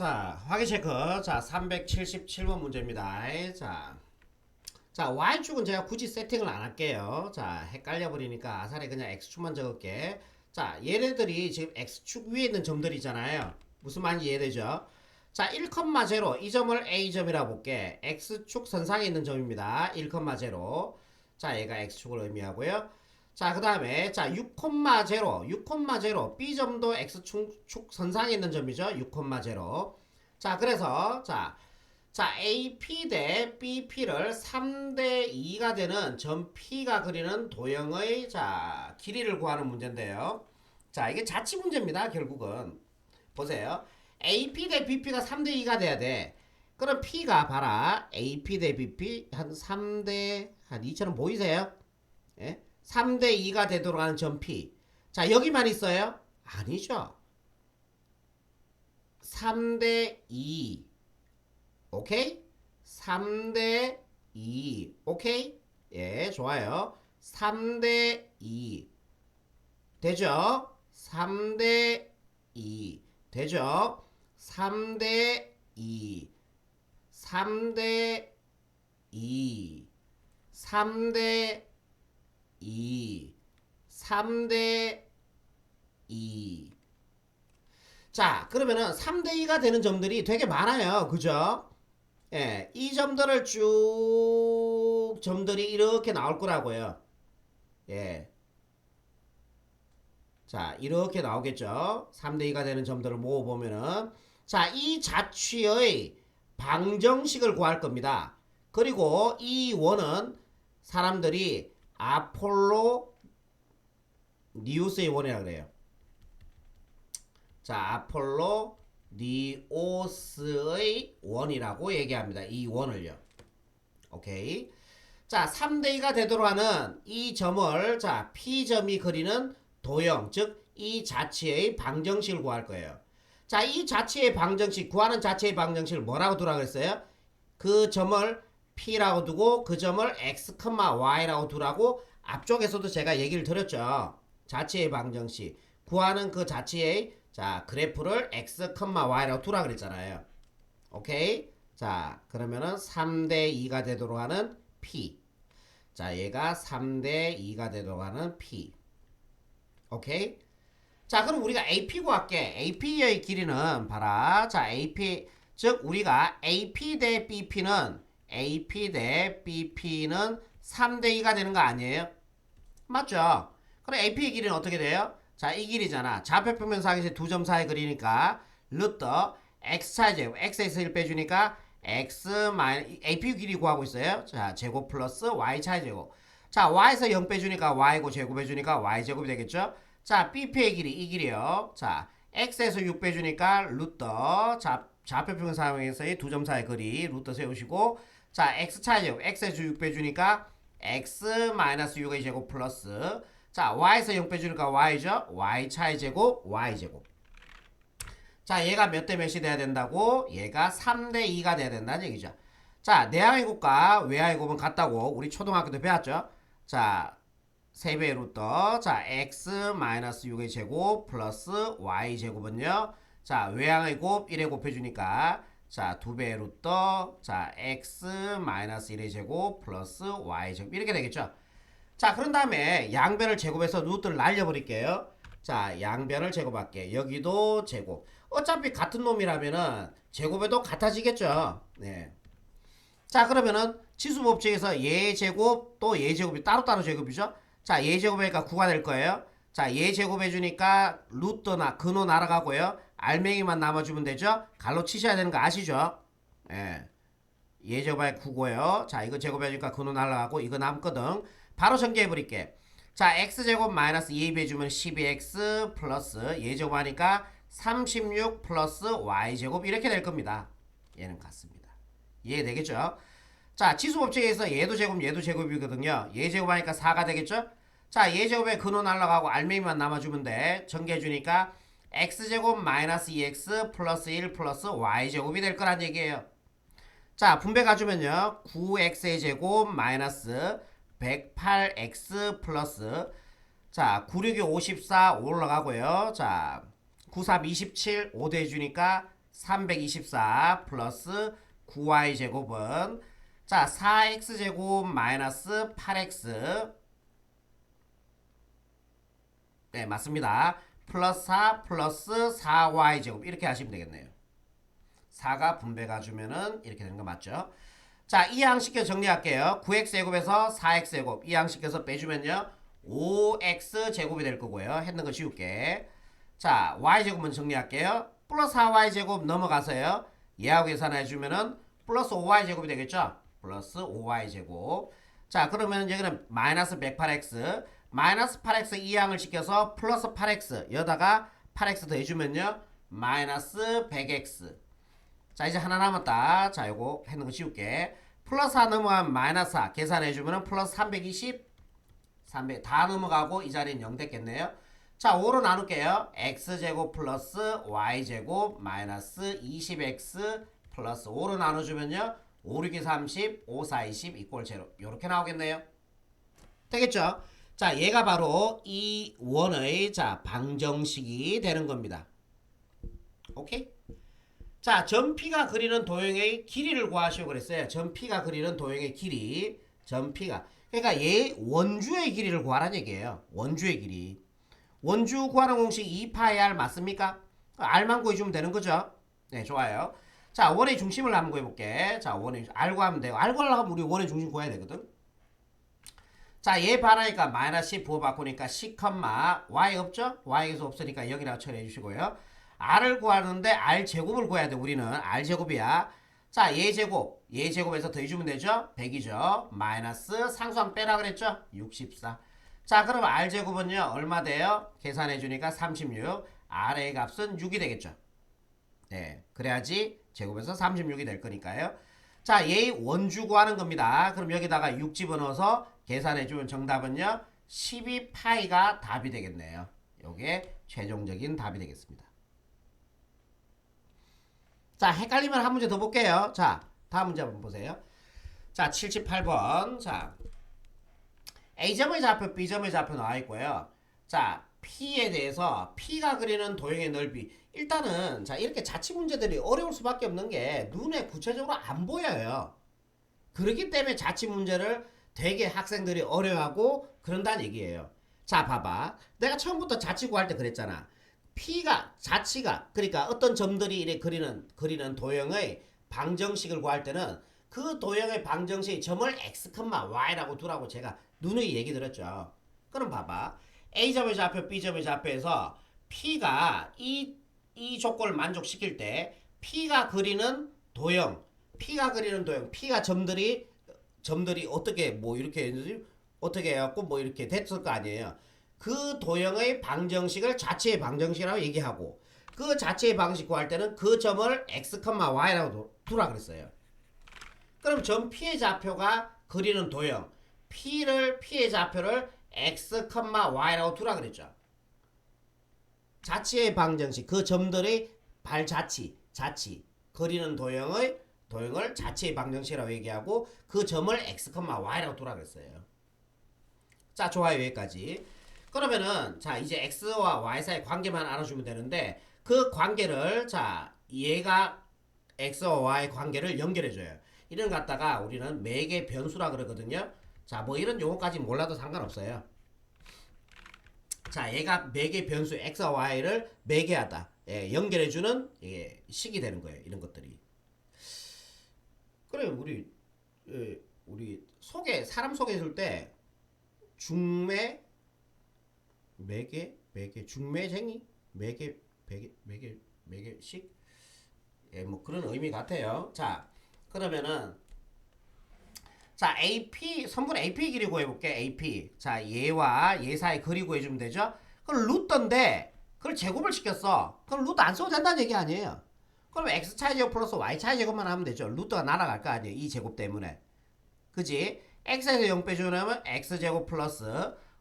자, 확인 체크. 자, 377번 문제입니다. 자, 자, Y축은 제가 굳이 세팅을 안 할게요. 자, 헷갈려 버리니까 아사리 그냥 X축만 적을게. 자, 얘네들이 지금 X축 위에 있는 점들이잖아요. 무슨 말인지 이해되죠? 자, 1,0. 이 점을 A점이라 볼게. X축 선상에 있는 점입니다. 1,0. 자, 얘가 X축을 의미하고요. 자, 그 다음에, 자, 6,0, 6,0, B점도 X축 축 선상에 있는 점이죠. 6,0. 자, 그래서, 자, 자, AP 대 BP를 3대 2가 되는 점 P가 그리는 도형의, 자, 길이를 구하는 문제인데요. 자, 이게 자치 문제입니다, 결국은. 보세요. AP 대 BP가 3대 2가 돼야 돼. 그럼 P가 봐라. AP 대 BP 한 3대 한 2처럼 보이세요? 예? 3대 2가 되도록 하는 점 P. 자, 여기만 있어요? 아니죠. 3대 2. 오케이? 3대 2. 오케이? 예, 좋아요. 3대 2. 되죠? 3대 2. 되죠? 3대 2. 3대 2. 3대 2. 3대 2. 자, 그러면은 3대 2가 되는 점들이 되게 많아요. 그죠? 예, 이 점들을 쭉 점들이 이렇게 나올 거라고요. 예. 자, 이렇게 나오겠죠? 3대 2가 되는 점들을 모아 보면은 자, 이 자취의 방정식을 구할 겁니다. 그리고 이 원은 사람들이 아폴로 니우스의 원이라 그래요. 자, 아폴로 니오스의 원이라고 얘기합니다. 이 원을요. 오케이. 자, 3대 2가 되도록 하는 이 점을 자, P점이 그리는 도형, 즉 이 자체의 방정식을 구할 거예요. 자, 이 자체의 방정식, 구하는 자체의 방정식을 뭐라고 두라 그랬어요? 그 점을 P라고 두고 그 점을 X, Y라고 두라고 앞쪽에서도 제가 얘기를 드렸죠. 자체의 방정식. 구하는 그 자체의 자, 그래프를 X, Y라고 두라 그랬잖아요. 오케이? 자, 그러면은 3대 2가 되도록 하는 P. 자, 얘가 3대 2가 되도록 하는 P. 오케이? 자, 그럼 우리가 AP 구할게. AP의 길이는 봐라. 자, AP 즉 우리가 AP 대 BP는 AP 대 BP는 3대 2가 되는 거 아니에요? 맞죠? 그럼 AP의 길이는 어떻게 돼요? 자, 이 길이잖아. 좌표평면상에서 두점 사이 그리니까 루터 x 차이 제곱 x에서 1 빼주니까 x 마이 AP 길이 구하고 있어요. 자, 제곱 플러스 y 차이 제곱. 자, y에서 0 빼주니까 y고 제곱해주니까 y 제곱이 되겠죠? 자, BP의 길이 이 길이요. 자, x에서 6 빼주니까 루터 자, 좌표평 상황에서의 두점 사이 거리 루터 세우시고 자, x 차이 제곱 x에서 6 빼주니까 x 마이너스 6의 제곱 플러스 자, y에서 0 빼주니까 y죠? y 차이 제곱 y 제곱 자, 얘가 몇 대 몇이 돼야 된다고? 얘가 3대 2가 돼야 된다는 얘기죠. 자, 내항의 곱과 외항의 곱은 같다고 우리 초등학교 때 배웠죠? 자, 3배의 루터 자 x 마이너스 6의 제곱 플러스 y 제곱은요 자 외항의 곱 1에 곱해주니까 자 2배의 루터 자 x 마이너스 1의 제곱 플러스 y 제곱. 이렇게 되겠죠? 자 그런 다음에 양변을 제곱해서 루트를 날려버릴게요. 자 양변을 제곱할게. 여기도 제곱. 어차피 같은 놈이라면은 제곱해도 같아지겠죠? 네. 자 그러면은 치수 법칙에서 얘 제곱 또얘 제곱이 따로따로 제곱이죠? 자, 얘 제곱하니까 9가 될 거예요. 자, 얘 제곱해주니까 루트나 근호 날아가고요. 알맹이만 남아주면 되죠. 갈로 치셔야 되는 거 아시죠? 예. 얘 제곱하니까 9고요. 자, 이거 제곱해주니까 근호 날아가고 이거 남거든. 바로 전개해버릴게. 자, x제곱 마이너스 2 해주면 12x 플러스 얘 제곱하니까 36 플러스 y제곱 이렇게 될 겁니다. 얘는 같습니다. 이해되겠죠? 자, 치수법칙에서 얘도 제곱, 얘도 제곱이거든요. 얘 제곱하니까 4가 되겠죠? 자, 얘 제곱에 근호 날라가고 알맹이만 남아주면 돼. 전개해주니까 x제곱 마이너스 2x 플러스 1 플러스 y제곱이 될 거란 얘기예요. 자, 분배 가주면요. 9x의 제곱 마이너스 108x 플러스 자, 96이 54 올라가고요. 자, 93 27 5 대주니까 324 플러스 9y 제곱은 자 4x 제곱 마이너스 8x 네 맞습니다. 플러스 4 플러스 4y 제곱 이렇게 하시면 되겠네요. 4가 분배가 주면은 이렇게 되는 거 맞죠? 자, 이 양식표 정리할게요. 9x 제곱에서 4x 제곱 이 양식에서 빼주면요. 5x 제곱이 될 거고요. 했는 거 쉬울게. 자, y 제곱은 정리할게요. 플러스 4y 제곱 넘어가서요. 얘하고 계산해 주면은 플러스 5y 제곱이 되겠죠? 플러스 5y 제곱. 자, 그러면 여기는 마이너스 108x, 마이너스 8x 이 양을 시켜서 플러스 8x 여다가 8x 더해주면요. 마이너스 100x. 자 이제 하나 남았다. 자 요거 해는 거 쉬울게. 플러스 4 넘어가면 마이너스 4 계산해주면 플러스 320 300 다 넘어가고 이 자리는 0 됐겠네요. 자 5로 나눌게요. x제곱 플러스 y제곱 마이너스 20x 플러스 5로 나눠주면요. 5, 6이 30, 5, 4, 20 이꼴 제로 요렇게 나오겠네요. 되겠죠? 자 얘가 바로 이 원의 자 방정식이 되는 겁니다. 오케이? 자, 점 P가 그리는 도형의 길이를 구하시오 그랬어요. 점 P가 그리는 도형의 길이. 점 P가. 그러니까 얘 원주의 길이를 구하라는 얘기예요. 원주의 길이. 원주 구하는 공식 2파이 R 맞습니까? R만 구해주면 되는 거죠. 네, 좋아요. 자, 원의 중심을 한번 구해볼게. 자, 원의 R 구하면 돼요. R 구하려면 우리 원의 중심 구해야 되거든. 자, 얘 반하니까 마이너스 10 부호 바꾸니까 10, y 없죠? y에서 없으니까 여기다가 처리해 주시고요. r을 구하는데 r 제곱을 구해야 돼. 우리는 r 제곱이야. 자, 얘 제곱. 얘 제곱에서 더해주면 되죠? 100이죠. 마이너스 상수항 빼라 그랬죠? 64. 자, 그럼 r 제곱은요. 얼마 돼요? 계산해 주니까 36. r의 값은 6이 되겠죠. 네. 그래야지 제곱에서 36이 될 거니까요. 자, 얘 원주 구하는 겁니다. 그럼 여기다가 6 집어넣어서 계산해 주면 정답은요. 12파이가 답이 되겠네요. 요게 최종적인 답이 되겠습니다. 자, 헷갈리면 한 문제 더 볼게요. 자, 다음 문제 한번 보세요. 자, 78번. 자, A점의 좌표, B점의 좌표 나와 있고요. 자, P에 대해서 P가 그리는 도형의 넓이. 일단은 자, 이렇게 자취 문제들이 어려울 수밖에 없는 게 눈에 구체적으로 안 보여요. 그렇기 때문에 자취 문제를 되게 학생들이 어려워하고 그런다는 얘기예요. 자, 봐봐. 내가 처음부터 자취 구할 때 그랬잖아. P가 자치가 그러니까 어떤 점들이 이렇게 그리는 그리는 도형의 방정식을 구할 때는 그 도형의 방정식 점을 x, y라고 두라고 제가 누누이 얘기 드렸죠. 그럼 봐봐. A점의 좌표, B점의 좌표에서 P가 이, 이 조건을 만족시킬 때 P가 그리는 도형, P가 그리는 도형, P가 점들이 점들이 어떻게 뭐 이렇게 어떻게 해갖고 뭐 이렇게 됐을 거 아니에요. 그 도형의 방정식을 자체의 방정식이라고 얘기하고 그 자체의 방식 구할 때는 그 점을 x, y라고 두라 그랬어요. 그럼 점 P의 좌표가 그리는 도형 P를 P의 좌표를 x, y라고 두라 그랬죠. 자치의 방정식 그 점들의 발자치, 자치 그리는 도형의 도형을 자치의 방정식이라고 얘기하고 그 점을 x, y라고 두라 그랬어요. 자, 좋아요. 여기까지. 그러면은 자, 이제 x와 y 사이 관계만 알아주면 되는데 그 관계를 자, 얘가 x와 y 관계를 연결해 줘요. 이런 거 갖다가 우리는 매개 변수라 그러거든요. 자, 뭐 이런 용어까지 몰라도 상관없어요. 자, 얘가 매개 변수 x와 y를 매개하다. 예, 연결해 주는 예, 식이 되는 거예요. 이런 것들이. 그래, 우리 예, 우리 소개 사람 소개해줄 때 중매 매개 매개 중매쟁이 매개 매개 매개 매개식 예, 뭐 그런 의미 같아요. 자, 그러면은 자, AP 선분 AP 길이 구해 볼게. AP. 자, 얘와 얘 사이 거리 구해 주면 되죠? 그럼 루트인데 그걸 제곱을 시켰어. 그럼 루트 안 써도 된다는 얘기 아니에요. 그럼 x 차이 제곱 플러스 y 차이 제곱만 하면 되죠. 루트가 날아갈 거 아니에요. 이 제곱 때문에. 그지? x에서 0 빼주면 x 제곱 플러스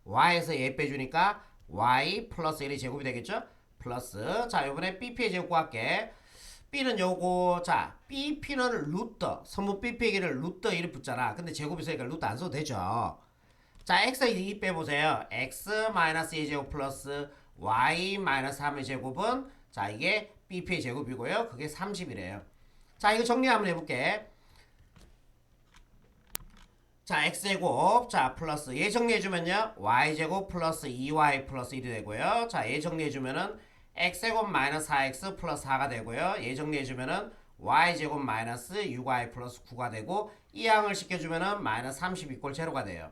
y에서 얘 빼주니까 y 플러스 1이 제곱이 되겠죠? 플러스 자 이번에 bp의 제곱 구할게 b는 요거 자 bp는 루터 선분 bp에게를 루터 1을 붙잖아 근데 제곱이 있으니까 루터 안 써도 되죠 자 x에 2 빼보세요 x 마이너스 2 제곱 플러스 y 마이너스 3의 제곱은 자 이게 bp의 제곱이고요. 그게 30이래요. 자, 이거 정리 한번 해볼게. 자, x제곱, 자, 플러스, 얘 정리해주면요. y제곱 플러스 2y 플러스 1이 되고요. 자, 얘 정리해주면은 x제곱 마이너스 4x 플러스 4가 되고요. 얘 정리해주면은 y제곱 마이너스 6y 플러스 9가 되고, 이 항을 시켜주면은 마이너스 30 이꼴 제로가 돼요.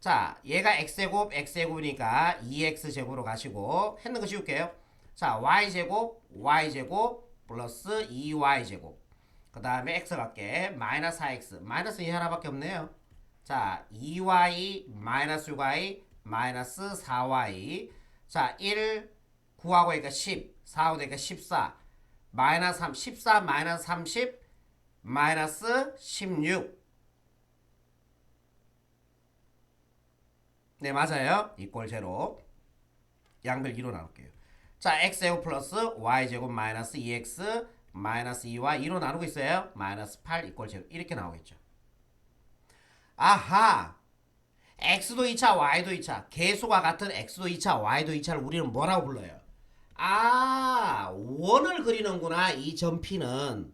자, 얘가 x제곱, x제곱이니까 2x제곱으로 가시고, 했는 거 지울게요. 자, y제곱, y제곱, 플러스 2y제곱. 그 다음에 x 갈게. 마이너스 4x. 마이너스 이 하나밖에 없네요. 자, 2y, 마이너스 6y, 마이너스 4y. 자, 1, 9하고 그러니까 10, 4하고 되니까 14. 마이너스 3, 14, 마이너스 30, 마이너스 16. 네, 맞아요. 이꼴 제로. 양변 2로 나눌게요. 자, x제곱 플러스 y제곱 마이너스 2x 마이너스 2와 2로 나누고 있어요. 마이너스 8 이꼴 제로. 이렇게 나오겠죠. 아하! x도 2차, y도 2차. 개수가 같은 x도 2차, y도 2차를 우리는 뭐라고 불러요? 아, 원을 그리는구나. 이 점 P는.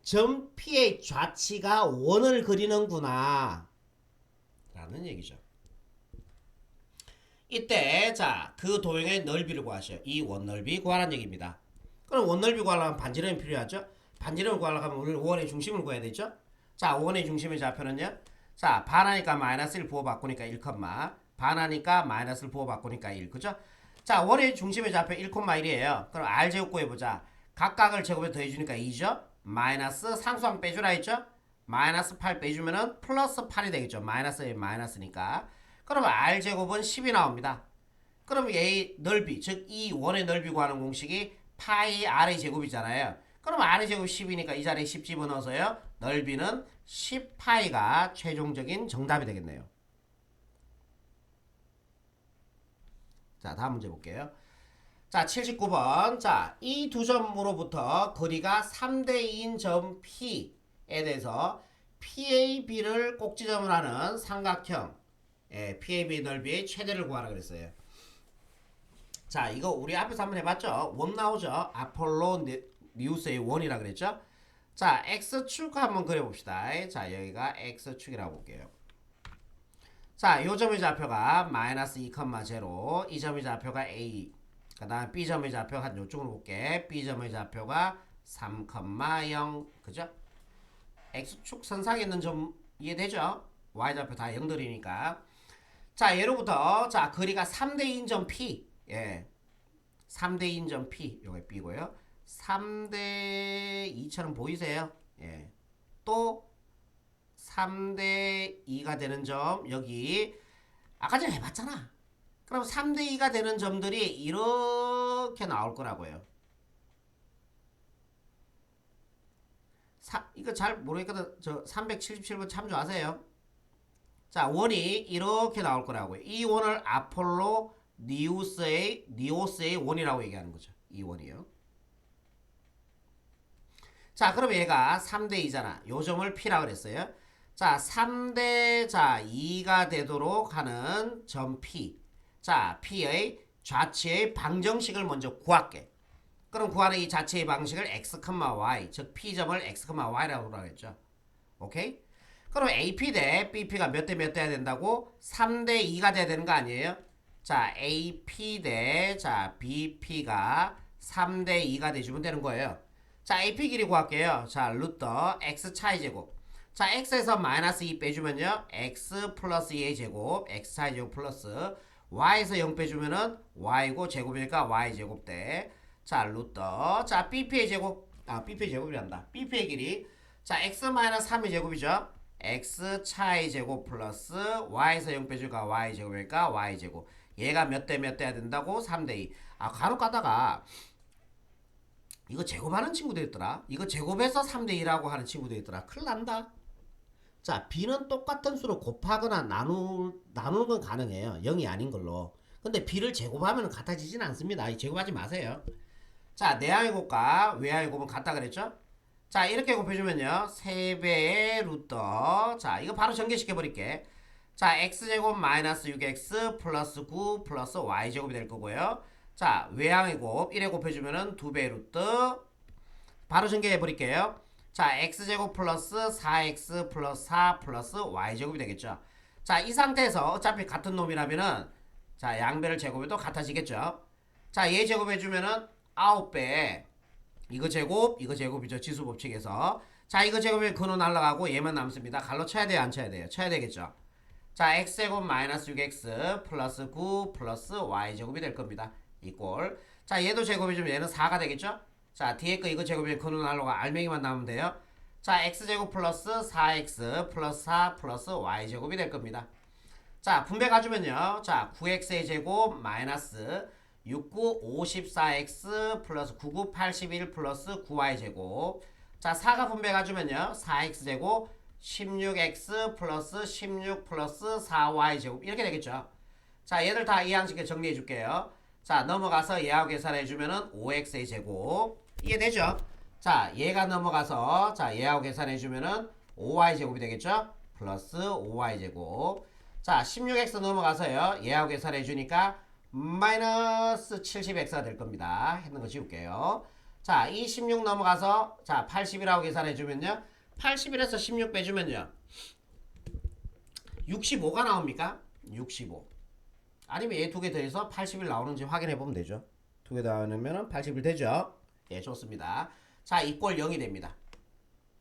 점 P의 좌치가 원을 그리는구나. 라는 얘기죠. 이때 자 그 도형의 넓이를 구하셔요. 이 원넓이 구하라는 얘기입니다. 그럼 원넓이 구하려면 반지름이 필요하죠. 반지름을 구하려면 우리 원의 중심을 구해야 되죠. 자 원의 중심의 좌표는요. 자 반하니까 마이너스를 부호 바꾸니까 1, 반하니까 마이너스를 부호 바꾸니까 1 그죠? 자 원의 중심의 좌표 1,1이에요. 그럼 r 제곱 구해보자. 각각을 제곱에 더해주니까 2죠. 마이너스 상수항 빼주라 했죠. 마이너스 8 빼주면은 플러스 8이 되겠죠. 마이너스 마이너스니까. 그러면 r 제곱은 10이 나옵니다. 그럼 얘의 넓이, 즉 이 원의 넓이 구하는 공식이 파이 r의 제곱이잖아요. 그럼 r의 제곱 10이니까 이 자리에 10 집어넣어서요. 넓이는 10파이가 최종적인 정답이 되겠네요. 자, 다음 문제 볼게요. 자, 79번. 자, 이 두 점으로부터 거리가 3대2인 점 P에 대해서 PAB를 꼭지점을 하는 삼각형 예, PAB 넓이의 최대를 구하라 그랬어요. 자, 이거 우리 앞에서 한번 해봤죠? 원 나오죠? 아폴로 니- 니우스의 원이라 그랬죠? 자, X축 한번 그려봅시다. 자, 여기가 X축이라고 볼게요. 자, 요 점의 좌표가 마이너스 2,0, 이 점의 좌표가 A, 그 다음 B점의 좌표가 한 요쪽으로 볼게. B점의 좌표가 3,0, 그죠? X축 선상에 있는 점 이해되죠? Y좌표 다 0들이니까. 자, 예로부터 자, 거리가 3대인 점 P. 예. 3대인 점 P. 요게 B고요. 3대 2처럼 보이세요? 예. 또 3대 2가 되는 점 여기 아까 전에 해봤잖아. 그럼 3대 2가 되는 점들이 이렇게 나올 거라고요. 사, 이거 잘 모르니까 저 377번 참조하세요. 자, 원이 이렇게 나올 거라고요. 이 원을 아폴로 니우스의 니오스의 원이라고 얘기하는 거죠. 이 원이요. 자, 그럼 얘가 3대 2잖아. 요 점을 P라고 그랬어요. 자, 3대 자 2가 되도록 하는 점 P. 자, P의 좌치의 방정식을 먼저 구할게. 그럼 구하는 이 자체의 방식을 x, y, 즉 P점을 x, y라고 하겠죠. 오케이? 그럼 AP 대 BP가 몇 대 몇 돼야 된다고? 3 대 2가 돼야 되는 거 아니에요? 자, AP 대 자, BP가 3 대 2가 돼주면 되는 거예요. 자, AP 길이 구할게요. 자, 루터 x 차이 제곱. 자, x에서 마이너스 2 빼주면요. x 플러스 2의 제곱, x 차이 제곱 플러스 y에서 0 빼주면은 y고 제곱이니까 y 제곱 대. 자, 루터. 자, bp의 제곱. 아, bp의 제곱이란다. bp의 길이. 자, x 마이너스 3의 제곱이죠. X 차이 제곱 플러스 y에서 0 빼주니까 y 제곱이니까 y 제곱. 얘가 몇 대몇 돼야 된다고? 3 대 2. 아, 간혹 가다가 이거 제곱하는 친구도 있더라. 이거 제곱해서 3 대 2라고 하는 친구도 있더라. 큰일 난다. 자, b는 똑같은 수로 곱하거나 나누, 나누는 건 가능해요. 0이 아닌 걸로. 근데 b를 제곱하면 같아지진 않습니다. 이 제곱하지 마세요. 자, 내항의 곱과 외항의 곱은 같다 그랬죠? 자, 이렇게 곱해주면요. 3배의 루터. 자, 이거 바로 전개시켜 버릴게. 자, x제곱 마이너스 6x 플러스 9 플러스 y제곱이 될 거고요. 자, 외항의 곱 1에 곱해주면은 2배 루트 바로 전개해 버릴게요. 자, x제곱 플러스 4x 플러스 4 플러스 y제곱이 되겠죠. 자, 이 상태에서 어차피 같은 놈이라면은 자, 양배를 제곱해도 같아지겠죠. 자, 얘 제곱해주면은 9배 이거 제곱, 이거 제곱이죠. 지수 법칙에서. 자, 이거 제곱에 근호 날라가고 얘만 남습니다. 갈로 쳐야 돼요, 안 쳐야 돼요? 쳐야 되겠죠. 자, x제곱 마이너스 6x 플러스 9 플러스 y제곱이 될 겁니다. 이꼴. 자, 얘도 제곱해주면 얘는 4가 되겠죠? 자, 뒤에 거 이거 제곱에 근호 날라가 알맹이만 나오면 돼요. 자, x제곱 플러스 4x 플러스 4 플러스 y제곱이 될 겁니다. 자, 분배 가주면요. 자, 9x의 제곱 마이너스 69 54x 플러스 99 81 플러스 9y 제곱. 자, 4가 분배 가주면요. 4x 제곱 16x 플러스 16 플러스 4y 제곱 이렇게 되겠죠. 자, 얘들 다이 양식에 정리해 줄게요. 자, 넘어가서 얘하고 계산해 주면은 5x의 제곱. 이해되죠? 자, 얘가 넘어가서 자, 얘하고 계산해 주면은 5y 제곱이 되겠죠? 플러스 5y 제곱. 자, 16x 넘어가서요. 얘하고 계산해 주니까 마이너스 70x가 될 겁니다. 했는 거 지울게요. 자, 이 16 넘어가서 자, 80이라고 계산해 주면요. 81에서 16 빼주면요. 65가 나옵니까? 65. 아니면 얘 두 개 더해서 80일 나오는지 확인해 보면 되죠. 두개 더하면 80일 되죠. 예, 좋습니다. 자, 이꼴 0이 됩니다.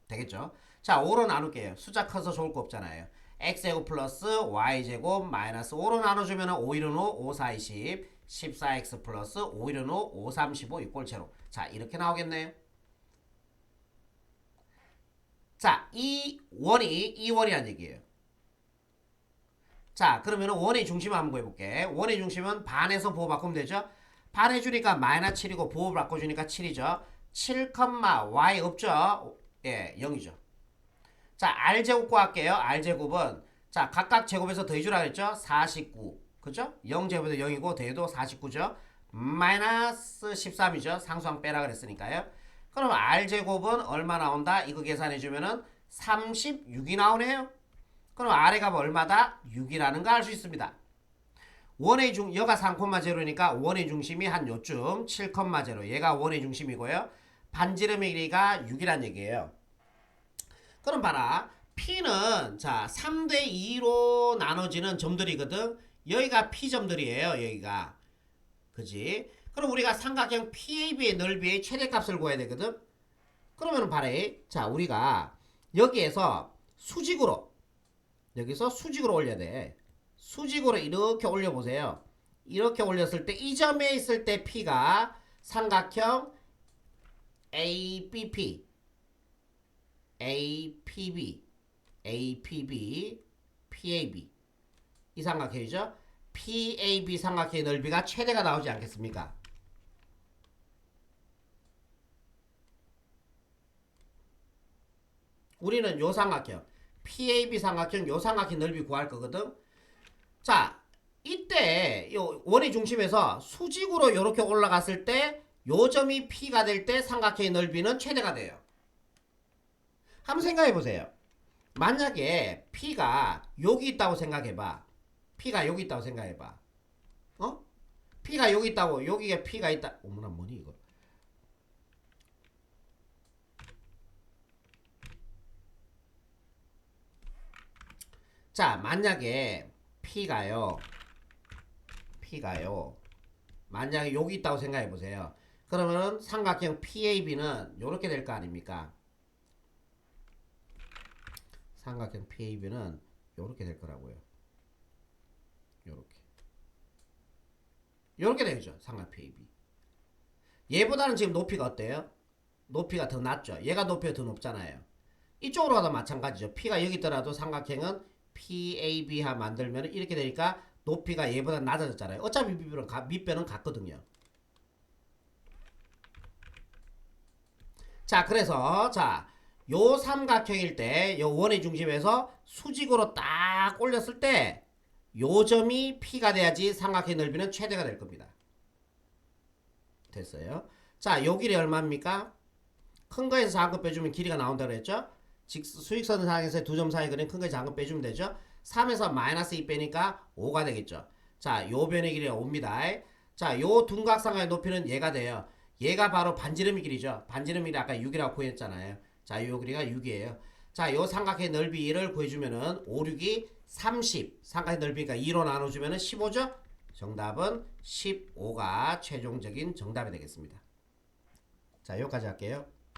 되겠죠? 자, 5로 나눌게요. 숫자 커서 좋을 거 없잖아요. X제곱 플러스 y제곱 마이너스 5로 나눠주면 5 1은 5, 5 4 20, 14x 플러스 5 1은 5, 5 35 이꼴 제로. 자, 이렇게 나오겠네요. 자, 이 원이 이 원이란 얘기예요. 자, 그러면 원의 중심 한번 구해볼게. 원의 중심은 반에서 보호 바꾸면 되죠? 반 해주니까 마이너스 7이고 보호 바꿔주니까 7이죠. 7, y 없죠? 예, 0이죠. 자, r제곱 구할게요. r제곱은 자, 각각 제곱에서 더해주라 그랬죠? 49. 그죠? 0제곱에서 0이고 더해도 49죠? 마이너스 13이죠? 상수항 빼라 그랬으니까요. 그럼 r제곱은 얼마 나온다? 이거 계산해 주면은 36이 나오네요. 그럼 r의 값 얼마다? 6이라는 거 알 수 있습니다. 원의 중 여가 3,0니까 원의 중심이 한 요쯤 7,0 얘가 원의 중심이고요. 반지름의 길이가 6이란 얘기예요. 그럼 봐라. P는 자 3대 2로 나눠지는 점들이거든. 여기가 P 점들이에요. 여기가. 그지? 그럼 우리가 삼각형 PAB의 넓이의 최대값을 구해야 되거든. 그러면 봐라. 자 우리가 여기에서 수직으로 여기서 수직으로 올려야 돼. 수직으로 이렇게 올려보세요. 이렇게 올렸을 때 이 점에 있을 때 P가 삼각형 ABP APB APB PAB 이 삼각형이죠. PAB 삼각형의 넓이가 최대가 나오지 않겠습니까? 우리는 요 삼각형 PAB 삼각형 요 삼각형 넓이 구할 거거든. 자, 이때 요 원의 중심에서 수직으로 이렇게 올라갔을 때 요 점이 P가 될 때 삼각형의 넓이는 최대가 돼요. 한번 생각해 보세요. 만약에 P가 여기 있다고 생각해 봐. P가 여기 있다고 생각해 봐. 어? P가 여기 있다고 여기에 P가 있다. 어머나 뭐니 이거. 자, 만약에 P가요. P가요. 만약에 여기 있다고 생각해 보세요. 그러면 삼각형 PAB는 이렇게 될 거 아닙니까? 삼각형 PAB는 이렇게 될 거라고요. 이렇게. 이렇게 되죠. 삼각 PAB. 얘보다는 지금 높이가 어때요? 높이가 더 낮죠. 얘가 높이가 더 높잖아요. 이쪽으로 가도 마찬가지죠. P가 여기 있더라도 삼각형은 PAB하 만들면 이렇게 되니까 높이가 얘보다 낮아졌잖아요. 어차피 밑변은, 가, 밑변은 같거든요. 자, 그래서 자, 요 삼각형일 때, 요 원의 중심에서 수직으로 딱 올렸을 때, 요 점이 P가 돼야지 삼각형 넓이는 최대가 될 겁니다. 됐어요. 자, 요 길이 얼마입니까? 큰 거에서 작은 거 빼주면 길이가 나온다고 그랬죠? 직 수익선 상에서 두 점 사이 그림 큰 거에서 작은 거 빼주면 되죠? 3에서 마이너스 2 빼니까 5가 되겠죠. 자, 요 변의 길이가 5입니다. 자, 요 둔각삼각의 높이는 얘가 돼요. 얘가 바로 반지름이 길이죠. 반지름이 아까 6이라고 구했잖아요. 자, 요 길이가 6이에요. 자, 요 삼각의 넓이를 구해주면은 5, 6이 30. 삼각의 넓이가 2로 나눠주면은 15죠? 정답은 15가 최종적인 정답이 되겠습니다. 자, 여기까지 할게요.